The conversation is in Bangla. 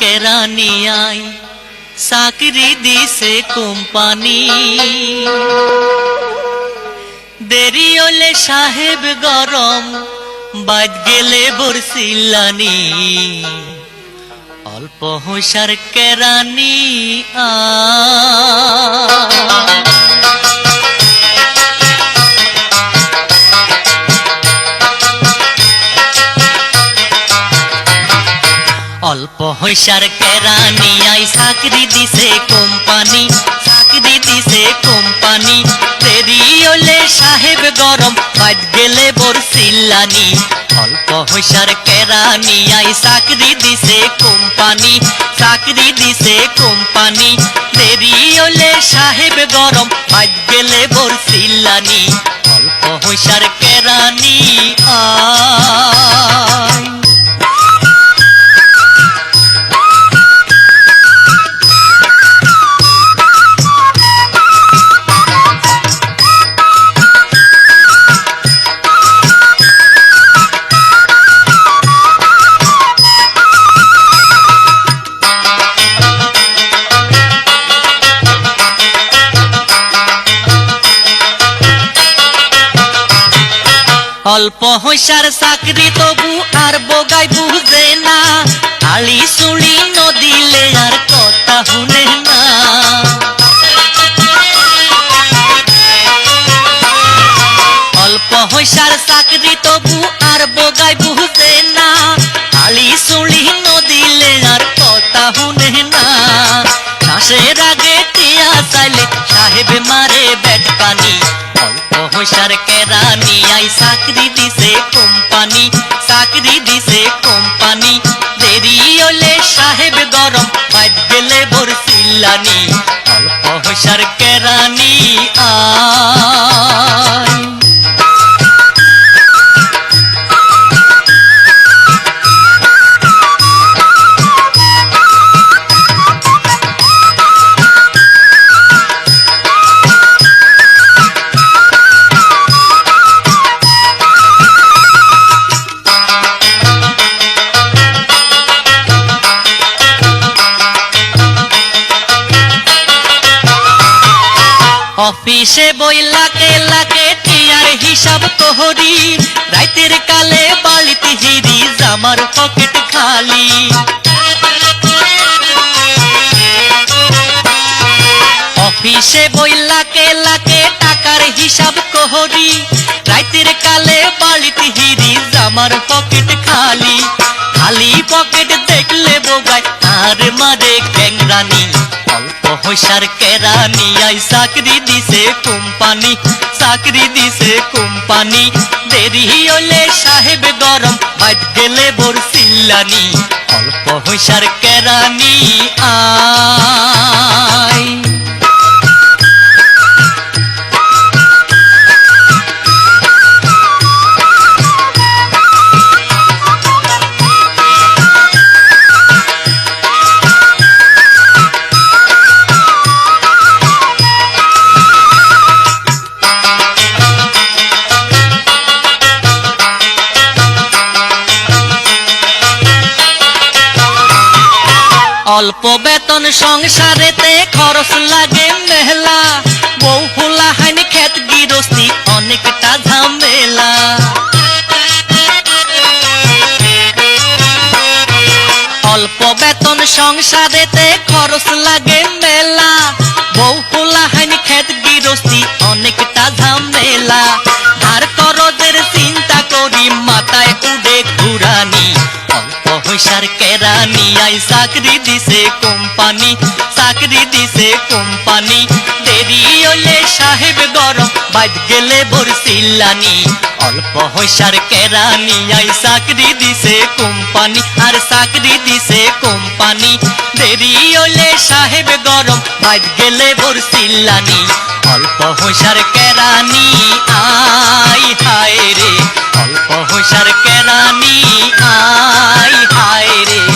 কেরানি আই চাকরি দিছে কোম্পানি দেরি হলে সাহেব গরম বাদ গেলে বরসিল্লানি অল্প পয়সার কেরানি আয় অল্প হইসার কেরানি আই চাকরি দিছে কোম্পানি চাকরি দিছে কোম্পানি দেরি হলে সাহেব গরম বাদ গেলে বরসিল্লানি অল্প হইসার কেরানি আই চাকরি দিছে কোম্পানি চাকরি দিছে কোম্পানি দেরি হলে সাহেব গরম বাদ গেলে বরসিল্লানি অল্প হইসার কেরানি আয় অল্প হইসার চাকরি তবু আর বগাই বুঝে না। আলি সুলি নদিলে আর কথা শুনে না। অল্প হইসার চাকরি তবু আর বগাই বুঝে না। আলি সুলি নদিলে আর কথা শুনে না। শ্বাসের আগে হইসার কেরানি, আই চাকরি দিছে কোম্পানি, চাকরি দিছে কোম্পানি। দেরি হলে সাহেব গরম বাদ গেলে বরসিল্লানি অল্প হইসার কেরানি অফিসে বই লাকে লাকে টিয়ার হিসাব তোহরি। রাইতের কালে বালিতে হিরি, জামার পকেট খালি। অফিসে বই লাকে লাকে টাকার হিসাব কোহরি রাইতের কালে বালিতে হিরি, জামার পকেট খালি। খালি পকেট দেখলে বোগায় আর মারে ক্যাংরানি কেরানি, আই চাকরি দিছে কোম্পানি, চাকরি দিছে কোম্পানি। দেরি হলে সাহেব গরম বাদ গেলে বরসিল্লানি অল্প হইসার কেরানি আয় অল্প বেতন সংসারেতে খরচ লাগে মেহলা বউ ফুলা হাইন খেত গিরস্তি অনেকটা ঝামেলা। অল্প বেতন সংসারেতে খরচ লাগে মেলা। বউ ফুলা হাইন খেত গিরস্তি অনেকটা ঝামেলা। ধার করদের চিন্তা করি, মাথায় উড়ে ঘুরানি। পয়সার কেরানিয়ায় চাকরি দিছে কোম্পানি, চাকরি দিছে কোম্পানি। দেরি হলে সাহেব গরম বাদ গেলে বরসিল্লানি। অল্প হইসার কেরানিয়ায় চাকরি দিছে কোম্পানি, আর চাকরি দিছে কোম্পানি। দেরি হলে সাহেব গরম বাদ গেলে বরসিল্লানি। অল্প হইসার কেরানি, আই হায় রে। অল্প হইসার কেরানি, আই হায় রে